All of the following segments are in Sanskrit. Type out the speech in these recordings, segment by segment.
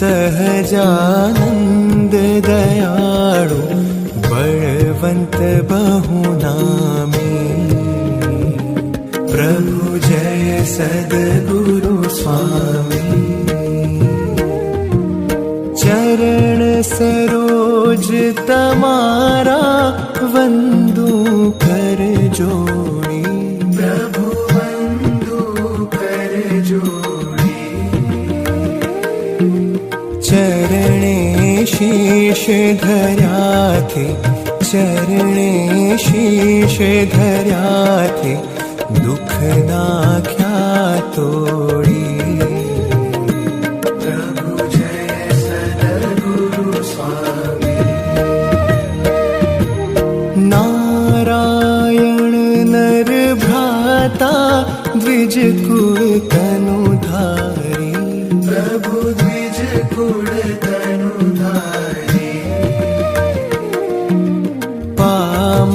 सहजानन्द दयाळु बलवन्त बहुनामी। प्रभु जय सद्गुरु स्वामी। चरण सरोज तमारा वन्दु कर जोड़ी धर्याथे चरणे शीश धर्याथे दुख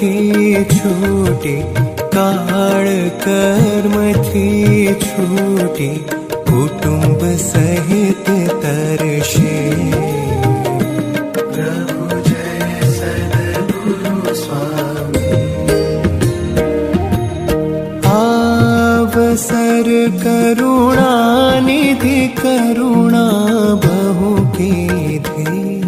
कर्मथी छूटी काळ कर्मथी छूटी कुटुंब सहित तरशे। प्रभु जय सद्गुरु स्वामी। आवसर करुणा निधि करुणा बहु कीधी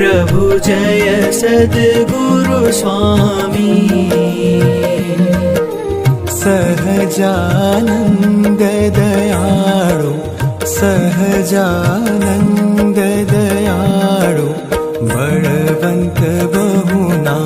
प्रभु जय सद्गुरु स्वामी। सहजानन्द दयाु सहजानन्द दयाु वरवन्त बहुना